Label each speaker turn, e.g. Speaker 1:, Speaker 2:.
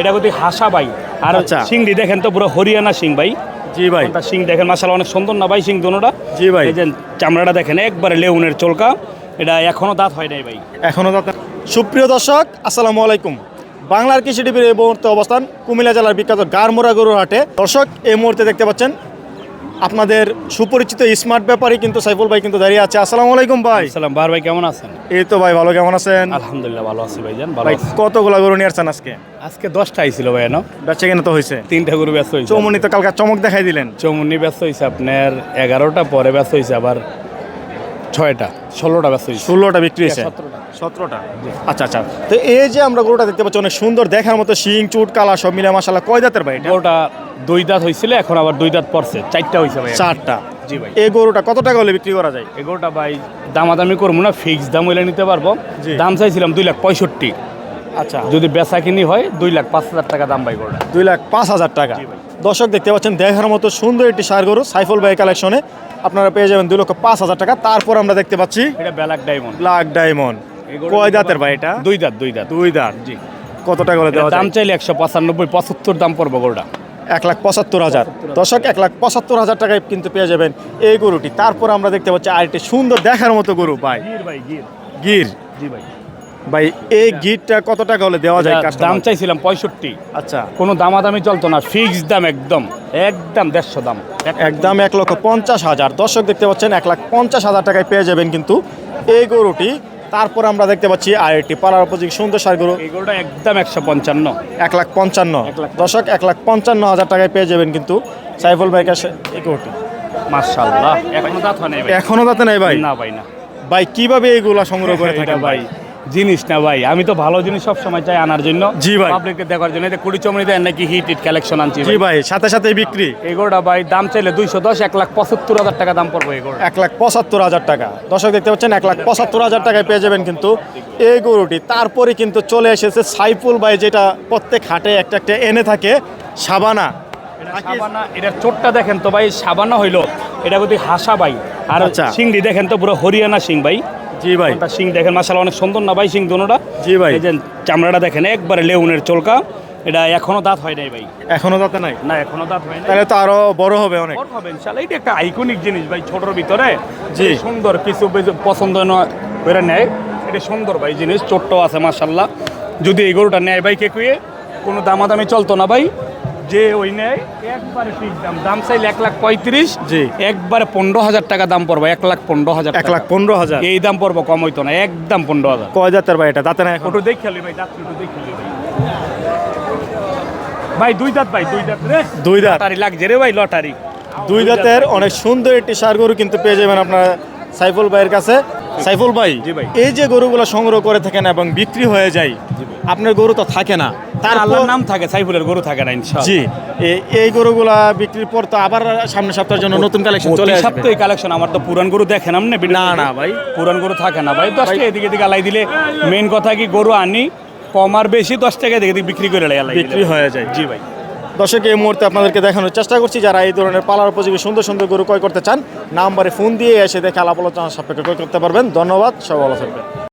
Speaker 1: এটা কিন্তু হাসা ভাই। আর
Speaker 2: সিং
Speaker 1: সিংড়ি দেখেন তো পুরো হরিয়ানা সিং ভাই।
Speaker 2: জি ভাই।
Speaker 1: সিং দেখেন মাসাল অনেক সুন্দর না ভাই সিং দোনোটা?
Speaker 2: জি ভাই।
Speaker 1: এই যে চামড়াটা দেখেন একবারে লেউনের চলকা। এটা এখনও দাঁত হয় নাই ভাই।
Speaker 2: এখনও দাঁত সুপ্রিয় দর্শক আসসালামু আলাইকুম। বাংলার কৃষি টিভির এই মুহূর্তে অবস্থান কুমিল্লা জেলার বিখ্যাত গারমোরা গরুর হাটে। দর্শক এই মুহূর্তে দেখতে পাচ্ছেন আপনাদের সুপরিচিত স্মার্ট ব্যাপারে কিন্তু সাইফুল ভাই কিন্তু দাঁড়িয়ে আছে। আসসালামু আলাইকুম ভাই।
Speaker 1: সালাম বার ভাই কেমন আছেন?
Speaker 2: এই তো ভাই ভালো কেমন আছেন?
Speaker 1: আলহামদুলিল্লাহ ভালো আছি ভাইজান ভালো
Speaker 2: ভাই কতগুলা গরু নিয়ে আসছেন আজকে?
Speaker 1: আজকে দশটা আইছিল ভাই না?
Speaker 2: বেচে কেন তো হয়েছে।
Speaker 1: তিনটা গরু ব্যস্ত হয়েছে।
Speaker 2: চৌমনি তো কালকে চমক দেখাই দিলেন।
Speaker 1: চৌমুন্নি ব্যস্ত হয়েছে আপনার এগারোটা পরে ব্যস্ত হয়েছে আবার ছয়টা ষোলোটা ব্যস্ত হয়েছে।
Speaker 2: ষোলোটা বিক্রি হয়েছে।
Speaker 1: সতেরোটা।
Speaker 2: সতেরোটা। আচ্ছা আচ্ছা। তো এই যে আমরা গরুটা দেখতে পাচ্ছি অনেক সুন্দর দেখার মতো শিং চুট কালা সব মিলে মাসালা কয় দাঁতের ভাই
Speaker 1: গরুটা দুই দাঁত হয়েছিল এখন আবার দুই দাঁত পড়ছে। চারটা হয়েছে ভাই।
Speaker 2: চারটা।
Speaker 1: জি ভাই।
Speaker 2: এই গরুটা কত টাকা হলে বিক্রি করা যায়?
Speaker 1: এগারোটা ভাই দামাদামি করব না ফিক্স দাম হইলে নিতে পারব। দাম চাইছিলাম দুই লাখ পঁয়ষট্টি।
Speaker 2: আচ্ছা।
Speaker 1: যদি বেচা কিনি হয় দুই লাখ পাঁচ হাজার টাকা দাম ভাই গরুটা।
Speaker 2: দুই লাখ পাঁচ হাজার টাকা। দর্শক দেখতে পাচ্ছেন দেখার মতো সুন্দর একটি সার গরু সাইফুল ভাই কালেকশনে আপনারা পেয়ে যাবেন দুই লক্ষ পাঁচ হাজার টাকা। তারপর আমরা দেখতে পাচ্ছি
Speaker 1: এটা ব্ল্যাক ডায়মন্ড।
Speaker 2: Black diamond. কয় দাঁতের ভাই এটা?
Speaker 1: দুই দাঁত দুই দাঁত।
Speaker 2: দুই দাঁত।
Speaker 1: জি।
Speaker 2: কত টাকা হলে দেওয়া
Speaker 1: দাম চাইলে একশো পঁচানব্বই পঁচাত্তর দাম পড়ব গরুটা।
Speaker 2: এক লাখ পঁচাত্তর হাজার। দর্শক এক লাখ পঁচাত্তর হাজার টাকায় কিন্তু পেয়ে যাবেন এই গরুটি। তারপর আমরা দেখতে পাচ্ছি আরেকটি সুন্দর দেখার মতো গরু ভাই।
Speaker 1: গির জি ভাই।
Speaker 2: ভাই এই গিরটা কত টাকা হলে দেওয়া যায়
Speaker 1: দাম চাইছিলাম পঁয়ষট্টি।
Speaker 2: আচ্ছা।
Speaker 1: কোনো দামাদামি চলতো না ফিক্স দাম একদম। একদম দেড়শো দাম।
Speaker 2: একদম এক লক্ষ পঞ্চাশ হাজার। দর্শক দেখতে পাচ্ছেন এক লাখ পঞ্চাশ হাজার টাকায় পেয়ে যাবেন কিন্তু এই গরুটি। তারপর আমরা দেখতে পাচ্ছি আইআইটি একটি পালার উপযোগী সুন্দর সার গরু।
Speaker 1: এই গরুটা একদম একশো পঞ্চান্ন।
Speaker 2: এক লাখ পঞ্চান্ন। দশক এক লাখ পঞ্চান্ন হাজার টাকায় পেয়ে যাবেন কিন্তু সাইফুল ভাই কাছে এই গরুটি।
Speaker 1: মার্শাল্লাহ এখনও দাঁত হয় নাই ভাই?
Speaker 2: এখনও দাঁত নেই ভাই?
Speaker 1: না ভাই না।
Speaker 2: ভাই কীভাবে এইগুলা সংগ্রহ করে
Speaker 1: থাকে
Speaker 2: থাকেন
Speaker 1: ভাই? জিনিস না ভাই। আমি তো ভালো জিনিস সব সময় চাই আনার জন্য।
Speaker 2: জি ভাই।
Speaker 1: পাবলিককে দেখার জন্য। এটা কুড়ি চমড়ি দেন নাকি হিট হিট কালেকশন আনছি
Speaker 2: জি ভাই। সাথে সাথে বিক্রি।
Speaker 1: এগোটা ভাই দাম চাইলে দুইশো দশ এক লাখ পঁচাত্তর হাজার টাকা দাম পড়ব এগোটা।
Speaker 2: এক লাখ পঁচাত্তর হাজার টাকা। দর্শক দেখতে পাচ্ছেন এক লাখ পঁচাত্তর হাজার টাকায় পেয়ে যাবেন কিন্তু এই গরুটি। তারপরে কিন্তু চলে এসেছে সাইফুল ভাই যেটা প্রত্যেক হাটে একটা একটা এনে থাকে। সাবানা।
Speaker 1: সাবানা এটার চোটটা দেখেন তো ভাই সাবানা হইল এটা কিন্তু হাসা ভাই। আর
Speaker 2: আচ্ছা।
Speaker 1: সিংড়ি দেখেন তো পুরো হরিয়ানা সিং ভাই।
Speaker 2: জি ভাই।
Speaker 1: সিং দেখেন মাসাল অনেক সুন্দর না ভাই সিং দোনোটা?
Speaker 2: জি ভাই।
Speaker 1: এই যে চামড়াটা দেখেন একবারে লেউনের চলকা। এটা এখনও দাঁত হয় নাই ভাই।
Speaker 2: এখনও তাতে নাই?
Speaker 1: না এখনও দাঁত হয় নাই।
Speaker 2: তাহলে তো আরও বড় হবে অনেক।
Speaker 1: বড় হবে ইনশাআল্লাহ। এটা একটা আইকনিক জিনিস ভাই ছোটর ভিতরে।
Speaker 2: জি।
Speaker 1: সুন্দর কিছু পছন্দ নয় করে নেয়। এটা সুন্দর ভাই জিনিস ছোট্ট আছে মাশাল্লাহ যদি এই গরুটা নেয় ভাই কে কুয়ে কোনো দামাদামি চলতো না ভাই। যে ওই নেয় একবারে ফিক্স দাম। দাম চাইলে এক লাখ পঁয়ত্রিশ
Speaker 2: জি।
Speaker 1: একবারে পনেরো হাজার টাকা দাম পড়বে এক লাখ পনেরো হাজার
Speaker 2: এক লাখ পনেরো হাজার।
Speaker 1: এই দাম পড়ব কম হইতো না একদম পনেরো হাজার।
Speaker 2: কয় জাতের ভাই এটা? দাঁতে না
Speaker 1: ওটু দেখ খেলি ভাই দাঁত দেখ খেলি ভাই। দুই দাঁত ভাই দুই দাঁত রে।
Speaker 2: দুই দাঁত
Speaker 1: লটারি লাগছে রে ভাই লটারি।
Speaker 2: দুই দাঁতের অনেক সুন্দর একটি সার গরু কিন্তু পেয়ে যাবেন আপনারা সাইফুল ভাইয়ের কাছে। সাইফুল ভাই। এই যে গরুগুলো সংগ্রহ করে থাকেন এবং বিক্রি হয়ে যায় আপনার গরু তো থাকে না।
Speaker 1: তার আল্লাহর নাম থাকে সাইফুলের গরু থাকে না ইনশাআল্লাহ।
Speaker 2: জি এই গরুগুলা বিক্রির পর তো আবার সামনের সপ্তাহের জন্য নতুন কালেকশন চলে আসবে।
Speaker 1: সপ্তাহে কালেকশন আমার তো পুরান গরু দেখেন আপনি
Speaker 2: না, না ভাই।
Speaker 1: পুরান গরু থাকে না ভাই দশ টাকা এদিকে এদিকে আলাই দিলে কথা কি গরু আনি কম আর বেশি দশ টাকা এদিকে বিক্রি করে আলাই।
Speaker 2: বিক্রি হয়ে যায়
Speaker 1: জি ভাই।
Speaker 2: দর্শক এই মুহূর্তে আপনাদেরকে দেখানোর চেষ্টা করছি যারা এই ধরনের পালার উপযোগী সুন্দর সুন্দর গরু ক্রয় করতে চান নাম্বারে ফোন দিয়ে এসে দেখে আলাপ আলোচনা সাপেক্ষে ক্রয় করতে পারবেন। ধন্যবাদ সব ভালো থাকবেন।